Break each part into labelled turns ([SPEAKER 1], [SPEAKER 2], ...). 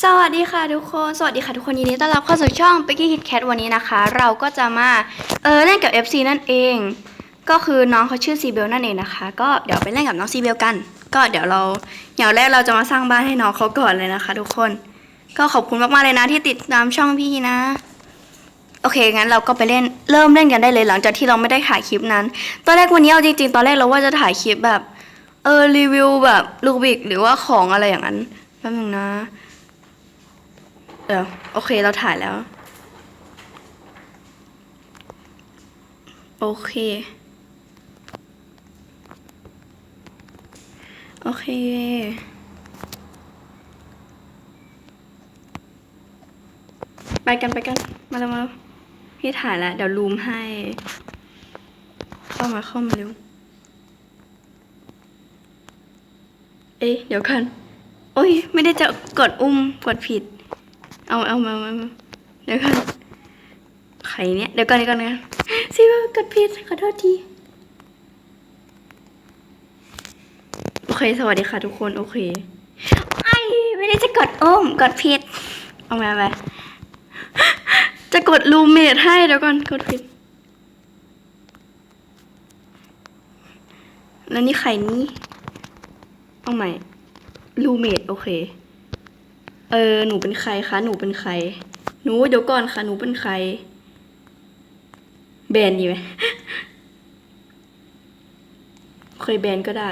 [SPEAKER 1] สวัสดีค่ะทุกคน สวัสดีค่ะทุกคนยินดีต้อนรับเข้าสู่ช่อง p i c k y Kit Kat วันนี้นะคะ เราก็จะมาเออเล่นกับ FC นั่นเอง ก็คือน้องเขาชื่อซีเบลนั่นเองนะคะ ก็เดี๋ยวไปเล่นกับน้องซีเบลกัน ก็เดี๋ยวเราอย่างแรกเราจะมาสร้างบ้านให้น้องเขาก่อนเลยนะคะ ทุกคน ก็ขอบคุณมากๆเลยนะที่ติดตามช่องพี่นะ โอเคงั้นเราก็ไปเล่นเริ่มเล่นกันได้เลยหลังจากที่เราไม่ได้ถ่ายคลิปนั้น ตอนแรกวันนี้เอาจริงๆ ตอนแรกเราว่าจะถ่ายคลิปแบบเออรีวิวแบบลูบิกหรือว่าของอะไรอย่างนั้นแป๊บนึงนะ เดี๋ยวโอเคเราถ่ายแล้ว โอเค โอเค ไปกันไปกัน มาแล้วมาแล้วพี่ถ่ายแล้ว เดี๋ยวรูมให้ เข้ามาเข้ามาเร็ว เอ๊ะเดี๋ยวกัน โอ้ย ไม่ได้จะกดอุ้มกดผิด เอาเอามามามาเดี๋ยวก่อนใครเนี่ยเดี๋ยวก่อนเดี๋ยวก่อนนะซีว่ากดผิดขอโทษทีโอเคสวัสดีค่ะทุกคนโอเคไอไม่ได้จะกดอ้มกดผิดเอามาไปจะกดรูเมทให้เดี๋ยวก่อนกดผิดแล้วนี่ใครนี่เอาใหม่รูเมทโอเค เออ หนูเป็นใครคะ หนูเป็นใคร หนูเดี๋ยวก่อนค่ะ หนูเป็นใคร แบนดีไหมเคยแบนก็ได้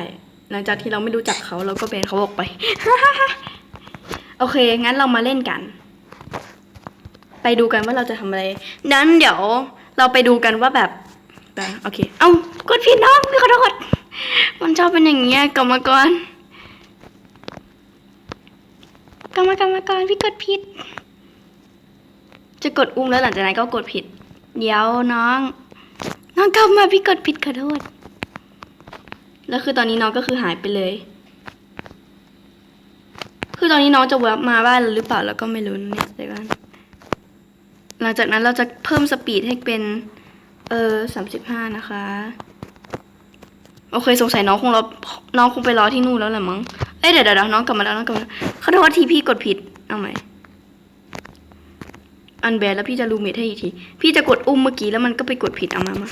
[SPEAKER 1] หลังจากที่เราไม่รู้จักเขาเราก็แบนเขาออกไป โอเค งั้นเรามาเล่นกัน ไปดูกันว่าเราจะทำอะไร นั้นเดี๋ยวเราไปดูกันว่าแบบแบบโอเค เอ้ากดผิดน้องขอโทษมันชอบเป็นอย่างเงี้ยกรรมกร กรรมกรรมกรพี่กดผิด จะกดอุ้มแล้วหลังจากนั้นก็กดผิด เดี๋ยวน้อง น้องกลับมาพี่กดผิดขอโทษ แล้วคือตอนนี้น้องก็คือหายไปเลย คือตอนนี้น้องจะแวบมาบ้านเราหรือเปล่าเราก็ไม่รู้นเนี่ยเดี๋ยวกันหลังจากนั้นเราจะเพิ่มสปีดให้เป็น เออสามสิบห้านะคะ โอเค สงสัยน้องคงรอน้องคงไปรอที่นู่นแล้วแหละมั้ง เอ้ยเดี๋ยวเดี๋ยวน้องกลับมาแล้วน้องกลับมาขอโทษทีพี่กดผิด เอาใหม่ อันแบนแล้วพี่จะรูเมทให้อีกที พี่จะกดอุ้มเมื่อกี้แล้วมันก็ไปกดผิดเอามามา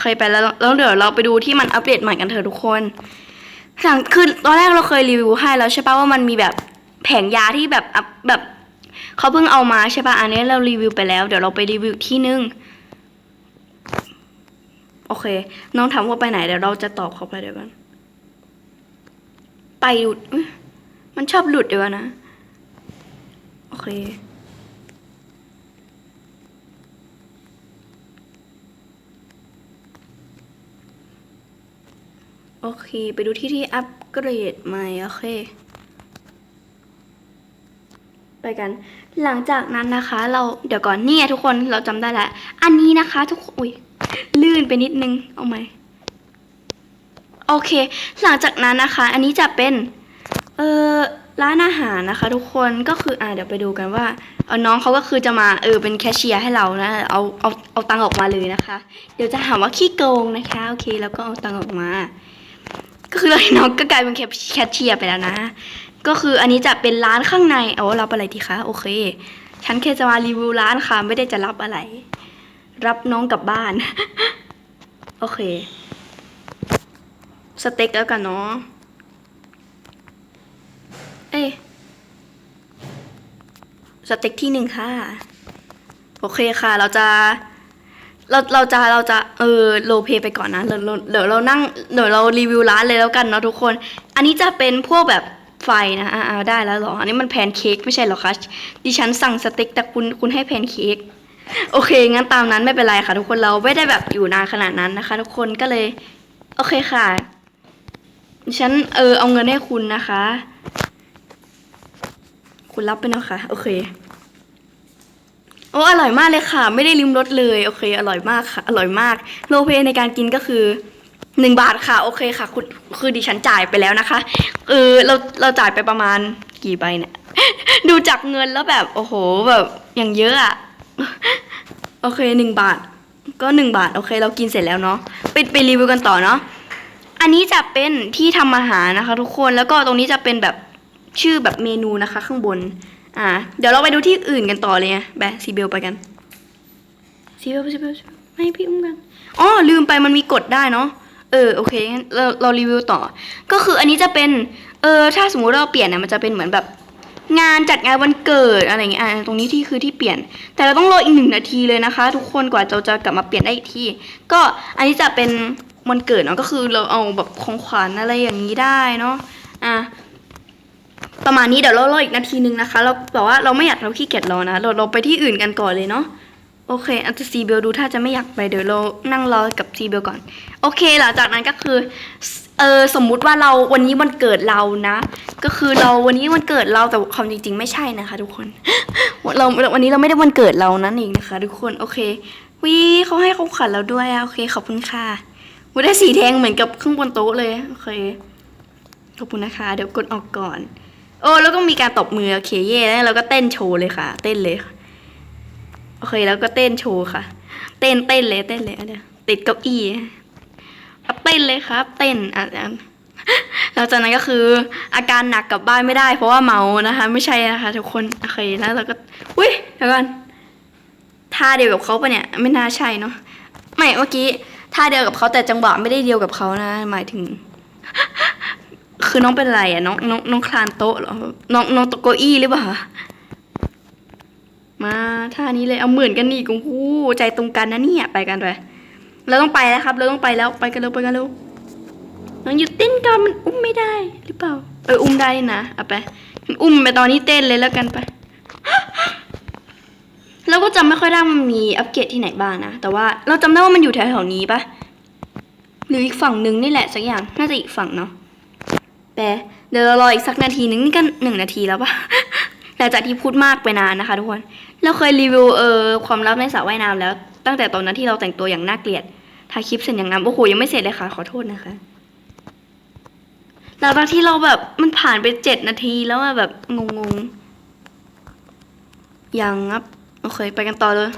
[SPEAKER 1] เคยไปแล้วแล้วเดี๋ยวเราไปดูที่มันอัปเดตใหม่กันเถอะทุกคนหลังคือตอนแรกเราเคยรีวิวให้แล้วใช่ปะว่ามันมีแบบแผงยาที่แบบอัพแบบเขาเพิ่งเอามาใช่ปะอันนี้เรารีวิวไปแล้ว เดี๋ยวเราไปรีวิวที่นึงโอเค น้องถามว่าไปไหนเดี๋ยวเราจะตอบเขาไปเดี๋ยวกัน ไปหลุด มันชอบหลุดเดี๋ยวนะ โอเค โอเค ไปดูที่ที่อัปเกรดใหม่ โอเคไปกัน หลังจากนั้นนะคะ เราเดี๋ยวก่อนเนี่ยทุกคนเราจำได้แล้วอันนี้นะคะ ทุกคนอุ้ยลื่นไปนิดนึง เอาไหม โอเค หลังจากนั้นนะคะ อันนี้จะเป็นเออร้านอาหารนะคะ ทุกคนก็คืออ่าเดี๋ยวไปดูกันว่าเออน้องเขาก็คือจะมาเออเป็นแคชเชียร์ให้เรานะเอาเอาเอาตังออกมาเลยนะคะ เดี๋ยวจะหาว่าขี้โกงนะคะโอเค แล้วก็เอาตังออกมา ก็คือเลยน้องก็กลายเป็นแคชแคชเชียร์ไปแล้วนะ ก็คืออันนี้จะเป็นร้านข้างในเอารับอะไรดีคะโอเค ฉันแค่จะมารีวิวร้านค่ะไม่ได้จะรับอะไร รับน้องกลับบ้าน โอเค สเต็กแล้วกันเนาะ เอ้ยสเต็กที่หนึ่งค่ะ โอเคค่ะ เราจะ เรา เราจะ เราจะ เออ โลเพไปก่อนนะเราเราเดี๋ยวเรานั่ง เดี๋ยวเรารีวิวร้านเลยแล้วกันเนาะทุกคน อันนี้จะเป็นพวกแบบไฟนะอ่าอ่าได้แล้วหรอ อันนี้มันแพนเค้กไม่ใช่หรอคะ ดิฉันสั่งสเต็กแต่คุณ คุณให้แพนเค้ก โอเค งั้นตามนั้นไม่เป็นไรค่ะ ทุกคน เราไม่ได้แบบอยู่นานขนาดนั้นนะคะ ทุกคน ก็เลย โอเคค่ะ ฉันเออเอาเงินให้คุณนะคะ คุณรับไปเนาะค่ะโอเคโอ้อร่อยมากเลยค่ะ ไม่ได้ริมรสเลย โอเค อร่อยมากค่ะ อร่อยมาก โลเพในการกินก็คือหนึ่งบาทค่ะ โอเคค่ะ คุณคือดิฉันจ่ายไปแล้วนะคะเออเราเราจ่ายไปประมาณกี่ใบเนี่ย ดูจากเงินแล้วแบบโอ้โหแบบอย่างเยอะอะโอเคหนึ่งบาท ก็หนึ่งบาท โอเค เรากินเสร็จแล้วเนาะไปไปรีวิวกันต่อเนาะ อันนี้จะเป็นที่ทำอาหารนะคะ ทุกคนแล้วก็ตรงนี้จะเป็นแบบชื่อแบบเมนูนะคะ ข้างบน อ่า เดี๋ยวเราไปดูที่อื่นกันต่อเลยนะไปซีเบลไปกันซีเบลซีเบลไม่พี่อุ้มกันอ๋อลืมไปมันมีกดได้เนาะเออโอเคงั้นเราเรารีวิวต่อ ก็คืออันนี้จะเป็นเออถ้าสมมุติเราเปลี่ยนเนี่ยมันจะเป็นเหมือนแบบ งานจัดงานวันเกิดอะไรเงี้ยอ่าตรงนี้ที่คือที่เปลี่ยน แต่เราต้องรออีกหนึ่งนาทีเลยนะคะ ทุกคนกว่าเราจะกลับมาเปลี่ยนได้อีกที่ ก็อันนี้จะเป็น วันเกิดเนาะก็คือเราเอาแบบของขวัญอะไรอย่างนี้ได้เนาะอะประมาณนี้เดี๋ยวเรารออีกนาทีนึงนะคะ เราแบบว่าเราไม่อยากเราขี้เกียจรอนะเราเราไปที่อื่นกันก่อนเลยเนาะโอเคอันซีเบลดูถ้าจะไม่อยากไปเดี๋ยวเรานั่งรอกับซีเบลก่อน โอเคหลังจากนั้นก็คือเออสมมุติว่าเราวันนี้วันเกิดเรานะ ก็คือเราวันนี้วันเกิดเราแต่ความจริง ๆ ไม่ใช่นะคะ ทุกคนเราวันนี้เราไม่ได้วันเกิดเรานั่นเองนะคะ ทุกคนโอเควิเขาให้ของขวัญเราด้วยโอเคขอบคุณค่ะ วิได้สีแดงเหมือนกับข้างบนโต๊ะเลย โอเค ขอบคุณนะคะ เดี๋ยวกดออกก่อน โอ้แล้วก็มีการตบมือโอเคเย่แล้วเราก็เต้นโชว์เลยค่ะ เต้นเลยโอเคแล้วก็เต้นโชว์ค่ะ เต้นเต้นเลยเต้นเลยเดี๋ยวติดเก้าอี้ครับเต้นเลยครับ เต้นอะอะหลังจากนั้นก็คืออาการหนักกลับบ้านไม่ได้ เพราะว่าเมานะคะ ไม่ใช่นะคะ ทุกคนโอเคแล้วเราก็อุ้ยเดี๋ยวก่อนท่าเดียวกับเขาปะเนี่ย ไม่น่าใช่เนาะไม่เมื่อกี้ ท่าเดียวกับเขาแต่จังหวะไม่ได้เดียวกับเขานะ หมายถึง คือน้องเป็นไรอะน้องน้องน้องคลานโต๊ะหรอน้องน้องตกเก้าอี้หรือเปล่ามาท่านี้เลยเอาเหมือนกันอีกโอ้โหใจตรงกันนะเนี่ยไปกันเลยเราต้องไปแล้วครับ เราต้องไปแล้วไปกันเร็วไปกันเร็วน้องหยุดเต้นก่อนมันอุ้มไม่ได้หรือเปล่า เอออุ้มได้นะเอาไปอุ้มไปตอนนี้เต้นเลยแล้วกันไป เราก็จำไม่ค่อยได้มันมีอัปเกรดที่ไหนบ้างนะ แต่ว่าเราจำได้ว่ามันอยู่แถวๆนี้ปะหรืออีกฝั่งหนึ่งนี่แหละสักอย่าง น่าจะอีกฝั่งเนาะแต่เดี๋ยวเรารออีกสักนาทีนึงนี่ก็หนึ่งนาทีแล้วปะหลังจากที่พูดมากไปนานนะคะทุกคน เราเคยรีวิวเออความลับในสระว่ายน้ำแล้ว ตั้งแต่ตอนนั้นที่เราแต่งตัวอย่างน่าเกลียดถ่ายคลิปเสร็จอย่างงามโอ้โหยังไม่เสร็จเลยค่ะ ขอโทษนะคะหลังจากที่เราแบบมันผ่านไปเจ็ดนาทีแล้วอะแบบงงๆยังครับ โอเค ไปกันต่อเลย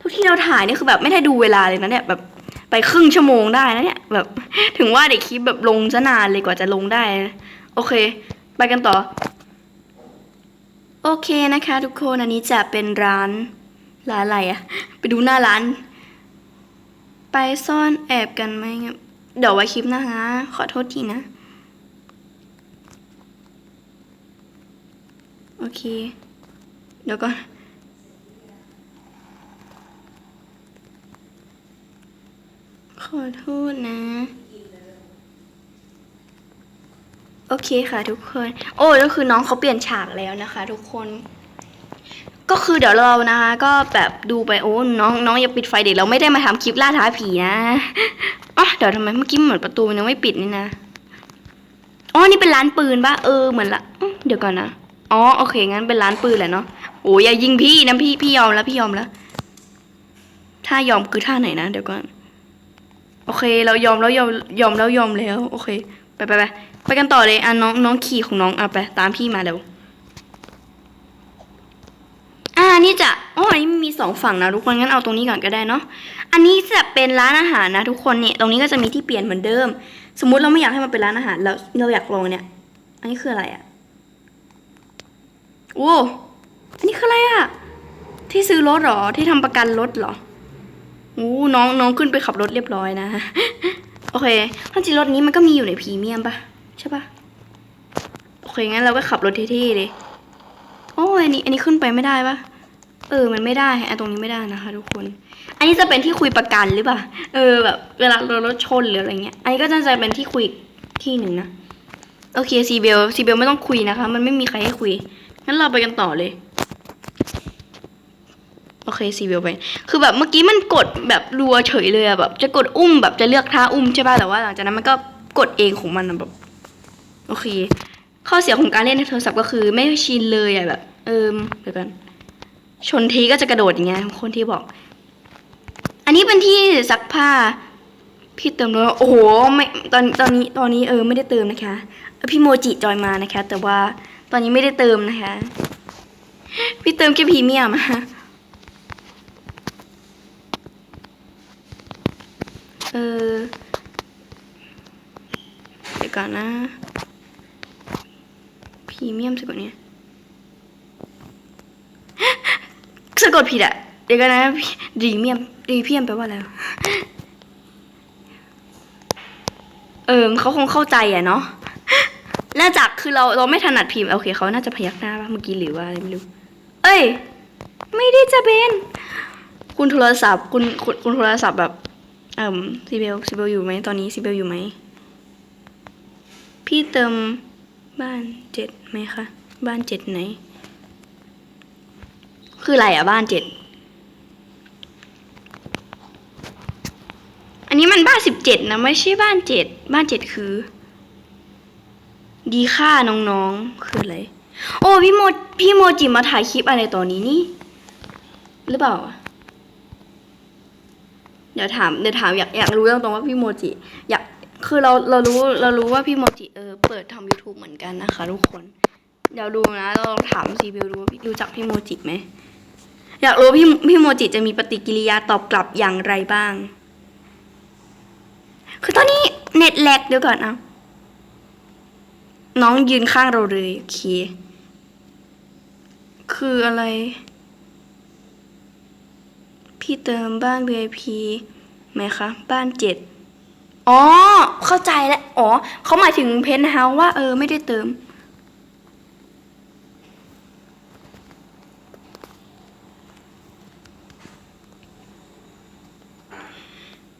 [SPEAKER 1] ทุกที่เราถ่ายนี่คือแบบไม่ได้ดูเวลาเลยนะเนี่ยแบบไปครึ่งชั่วโมงได้นะเนี่ยแบบถึงว่าเด็กคลิปแบบลงซะนานเลยกว่าจะลงได้ โอเค ไปกันต่อ โอเคนะคะ ทุกคนอันนี้จะเป็นร้านร้านอะไรอะไปดูหน้าร้าน ไปซ่อนแอบกันไหมครับเดี๋ยวไว้คลิปหนะคะขอโทษทีนะ โอเค เดี๋ยวก่อน ขอโทษนะ โอเคค่ะทุกคน โอ้ก็คือน้องเขาเปลี่ยนฉากแล้วนะคะ ทุกคน ก็คือเดี๋ยวเรานะคะ ก็แบบดูไปโอ้น้องน้องอย่าปิดไฟเด็กเราไม่ได้มาทำคลิปล่าท้าผีนะอ๋อเดี๋ยวทำไมเมื่อกี้เหมือนประตูมันยังไม่ปิดนี่นะอ๋อนี่เป็นร้านปืนปะเออเหมือนละเดี๋ยวก่อนนะอ๋อโอเคงั้นเป็นร้านปืนแหละเนาะโอ้ยอย่ายิงพี่นะพี่พี่ยอมแล้วพี่ยอมแล้ว ถ้ายอมคือท่าไหนนะเดี๋ยวก่อน โอเค เรายอมแล้วยอมยอมแล้วยอมแล้ว โอเค ไปไปไปไปกันต่อเลยอะน้องน้องขี่ของน้องอะไปตามพี่มาเร็วอ่านี่จะอ๋ออันนี้มีสองฝั่งนะทุกคนงั้นเอาตรงนี้ก่อนก็ได้เนาะอันนี้จะเป็นร้านอาหารนะทุกคนเนี่ยตรงนี้ก็จะมีที่เปลี่ยนเหมือนเดิม สมมุติเราไม่อยากให้มันเป็นร้านอาหารเราเราอยากลองเนี่ย อันนี้คืออะไรอะโอ้อันนี้คืออะไรอะที่ซื้อรถหรอที่ทำประกันรถหรอ อ้น้องน้องขึ้นไปขับรถเรียบร้อยนะ โอเคถ้าจริงรถนี้มันก็มีอยู่ในพรีเมียมปะใช่ปะโอเคงั้นเราก็ขับรถเท่ๆเลยโอ้ยอันนี้อันนี้ขึ้นไปไม่ได้ปะเออ มันไม่ได้ไอ้ตรงนี้ไม่ได้นะคะ ทุกคน อันนี้จะเป็นที่คุยประกันหรือเปล่า เออแบบเวลาเรารถชนหรืออะไรเงี้ย อันนี้ก็จะเป็นที่คุยที่หนึ่งนะ โอเคซีเบลซีเบลไม่ต้องคุยนะคะ มันไม่มีใครให้คุย งั้นเราไปกันต่อเลย โอเคซีเบลไป คือแบบเมื่อกี้มันกดแบบรัวเฉยเลยอะแบบ จะกดอุ้มแบบจะเลือกท่าอุ้มใช่ป่ะ แต่ว่าหลังจากนั้นมันก็กดเองของมันอะแบบ โอเค ข้อเสียของการเล่นในโทรศัพท์ก็คือไม่ชินเลยอะแบบ เออเดี๋ยวกันชนทีก็จะกระโดดอย่างเงี้ยคนที่บอก อันนี้เป็นที่ซักผ้า พี่เติมแล้วโอ้โหไม่ตอนตอนนี้ตอนนี้เออไม่ได้เติมนะคะพี่โมจิจอยมานะคะ แต่ว่าตอนนี้ไม่ได้เติมนะคะ พี่เติมแค่พรีเมียม อะเออเดี๋ยวก่อนนะพรีเมียมสะกดเนี่ยสะกดผิดอะเดี๋ยวกันนะรีเมียมรีเพียมแปลว่าอะไรเออเขาคงเข้าใจอะเนาะน่าจากคือเราเราไม่ถนัดพิมพ์โอเคเขาน่าจะพยักหน้าป่ะเมื่อกี้หรือว่าอะไรไม่รู้ เอ้ย ไม่ได้จะเป็นคุณโทรศัพท์ คุณคุณคุณโทรศัพท์แบบ เอ่มซีเบลซีเบลอยู่ไหมตอนนี้ซีเบลอยู่ไหม พี่เติมบ้านเจ็ดไหมคะ บ้านเจ็ดไหน คืออะไรอะบ้านเจ็ดอันนี้มันบ้านสิบเจ็ดนะไม่ใช่บ้านเจ็ดบ้านเจ็ดคือ ดีค่าน้องๆคืออะไรโอ้พี่โมพี่โมจิมาถ่ายคลิปอะไรตอนนี้นี่ หรือเปล่า เดี๋ยวถามเดี๋ยวถามอยากอยากรู้ตรงๆว่าพี่โมจิอยากคือเราเรารู้เรารู้ว่าพี่โมจิเออเปิดทำ YouTube เหมือนกันนะคะ ทุกคน เดี๋ยวดูนะเราลองถามซีบิวดูว่าพี่รู้จักพี่โมจิไหมอยากรู้พี่พี่โมจิจะมีปฏิกิริยาตอบกลับอย่างไรบ้าง คือตอนนี้เน็ตแลกเดี๋ยวก่อนเอาน้องยืนข้างเราเลยโอเค คืออะไร พี่เติมบ้าน VIP ไหมคะ บ้านเจ็ดอ๋อ เข้าใจแล้ว อ๋อ เขาหมายถึงเพนท์เฮาส์ว่า เออ ไม่ได้เติม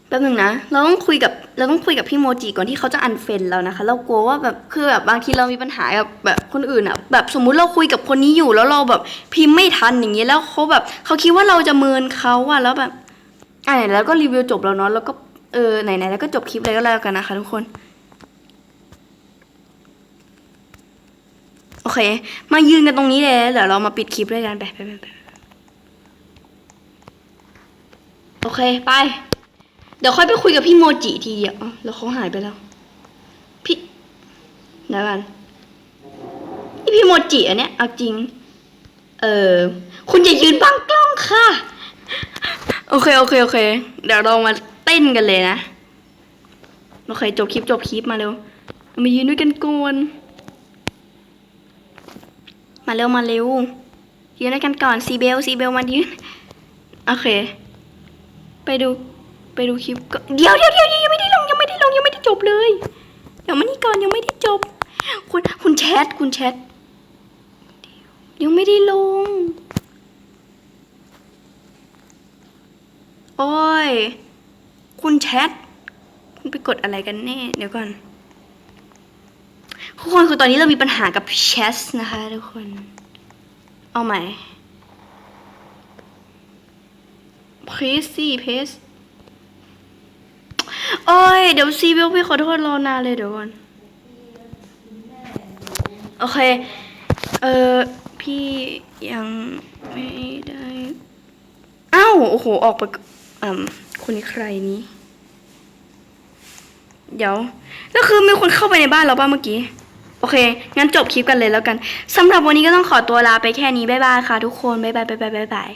[SPEAKER 1] แป๊บหนึงนะ เราต้องคุยกับ เราต้องคุยกับพี่โมจิก่อนที่เขาจะอันเฟนเรานะคะ เรากลัวว่าแบบคือแบบบางทีเรามีปัญหากับแบบคนอื่นอะแบบสมมุติเราคุยกับคนนี้อยู่แล้วเราแบบพิมพ์ไม่ทันอย่างเงี้ยแล้วเขาแบบเขาคิดว่าเราจะเมินเขาอะแล้วแบบอะไหนแล้วก็รีวิวจบแล้วเนาะแล้วก็เออไหนๆแล้วก็จบคลิปเลยก็แล้วกันนะคะทุกคนโอเค มายืนกันตรงนี้เลยเดี๋ยวเรามาปิดคลิปด้วยกันไปไปไปโอเค ไป เดี๋ยวค่อยไปคุยกับพี่โมจิทีเดียวอ้าวแล้วเขาหายไปแล้ว พี่เดี๋ยวกันนี่พี่โมจิอันเนี้ยเอาจริง เออคุณอย่ายืนบังกล้องค่ะ โอเคโอเคโอเค เดี๋ยวเรามาเต้นกันเลยนะโอเคจบคลิปจบคลิปมาเร็วมายืนด้วยกันก่อนมาเร็วมาเร็วยืนด้วยกันก่อนซีเบลซีเบลมายืนโอเค ไปดู ไปดูคลิปก่อนเดี๋ยวเดี๋ยวเดี๋ยวยังไม่ได้ลงยังไม่ได้ลงยังไม่ได้จบเลยเดี๋ยวมานี่ก่อนยังไม่ได้จบ คุณคุณแชทคุณแชทยังไม่ได้ลง โอ้ย คุณแชทคุณไปกดอะไรกันแน่ เดี๋ยวก่อนทุกคนคือตอนนี้เรามีปัญหากับแชทนะคะทุกคน เอาใหม่ please please โอ้ย เดี๋ยวซีเบลพี่ขอโทษรอนานเลยเดี๋ยวก่อน โอเค เออพี่ยังไม่ได้อ้าวโอ้โห ออกไปอืมคนนี้ใครนี้ เดี๋ยว แล้วคือมีคนเข้าไปในบ้านเราป่ะเมื่อกี้ โอเค งั้นจบคลิปกันเลยแล้วกันสำหรับวันนี้ก็ต้องขอตัวลาไปแค่นี้ บ๊ายบายค่ะทุกคน บ๊ายบายบ๊ายบายบ๊ายบาย